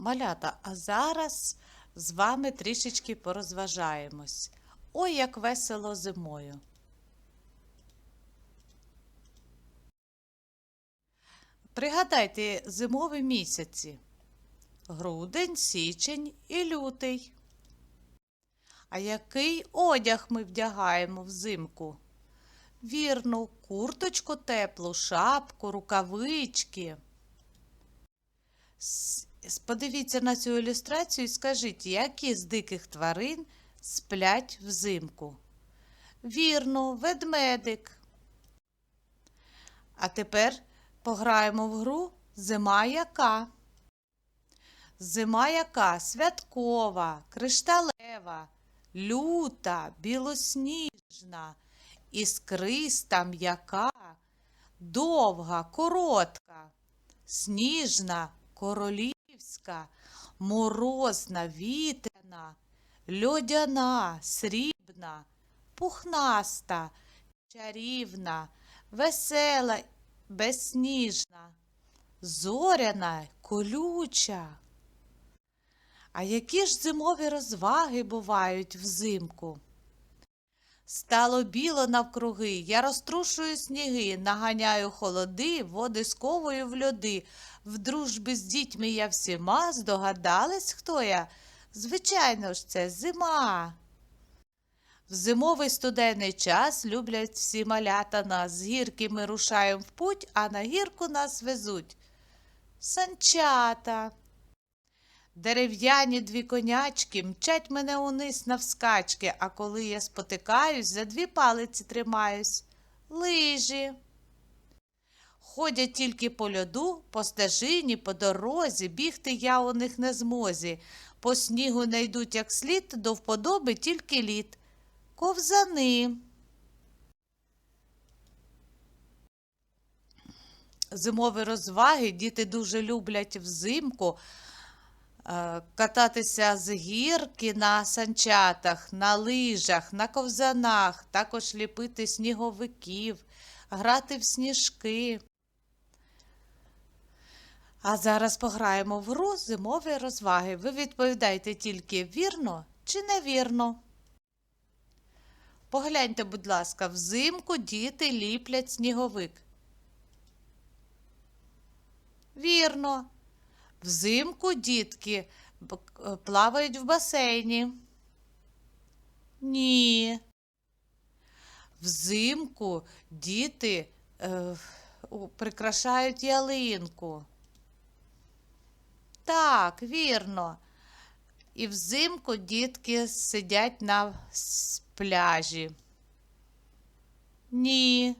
Малята, а зараз з вами трішечки порозважаємось. Ой, як весело зимою. Пригадайте зимові місяці. Грудень, січень і лютий. А який одяг ми вдягаємо взимку? Вірно, курточку теплу, шапку, рукавички. Подивіться на цю ілюстрацію і скажіть, які з диких тварин сплять взимку? Вірно, ведмедик. А тепер пограємо в гру Зима яка. Зима яка святкова, кришталева, люта, білосніжна, іскриста м'яка, довга, коротка, сніжна, королівська, морозна, вітряна, льодяна, срібна, пухнаста, чарівна, весела, безсніжна, зоряна, колюча. А які ж зимові розваги бувають взимку? Стало біло навкруги, я розтрушую сніги, наганяю холоди, води сковую в льоди. В дружбі з дітьми я всіма здогадались, хто я? Звичайно ж, це зима. В зимовий студенний час люблять всі малята нас. З гірки ми рушаємо в путь, а на гірку нас везуть. Санчата. Дерев'яні дві конячки мчать мене униз навскачки, а коли я спотикаюсь, за дві палиці тримаюсь. Лижі. Ходять тільки по льоду, по стежині, по дорозі, бігти я у них не змозі. По снігу не йдуть як слід, до вподоби тільки лід. Ковзани. Зимові розваги діти дуже люблять взимку кататися з гірки на санчатах, на лижах, на ковзанах, також ліпити сніговиків, грати в сніжки. А зараз пограємо в гру зимові розваги. Ви відповідаєте тільки вірно чи невірно. Погляньте, будь ласка, взимку діти ліплять сніговик. Вірно. Взимку дітки е, плавають в басейні. Ні. Взимку діти е, прикрашають ялинку. Так, вірно. І взимку дітки сидять на пляжі. Ні.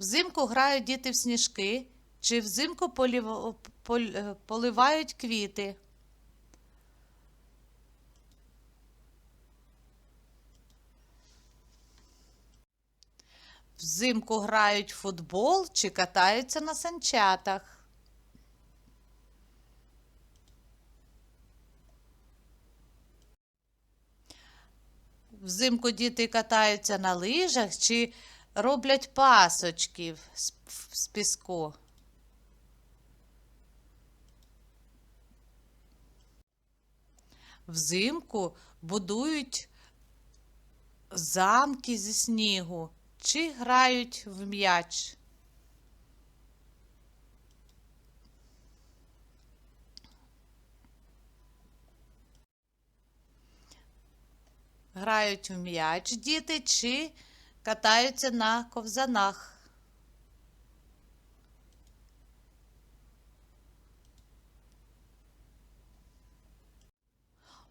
Взимку грають діти в сніжки, чи взимку полів- пол- е, поливають квіти. Взимку грають в футбол чи катаються на санчатах. Взимку діти катаються на лижах чи роблять пасочки з, з піску. Взимку будують замки зі снігу чи грають в м'яч. Грають в м'яч діти чи катаються на ковзанах.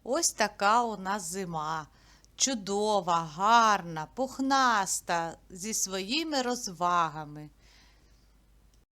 Ось така у нас зима. Чудова, гарна, пухнаста, зі своїми розвагами.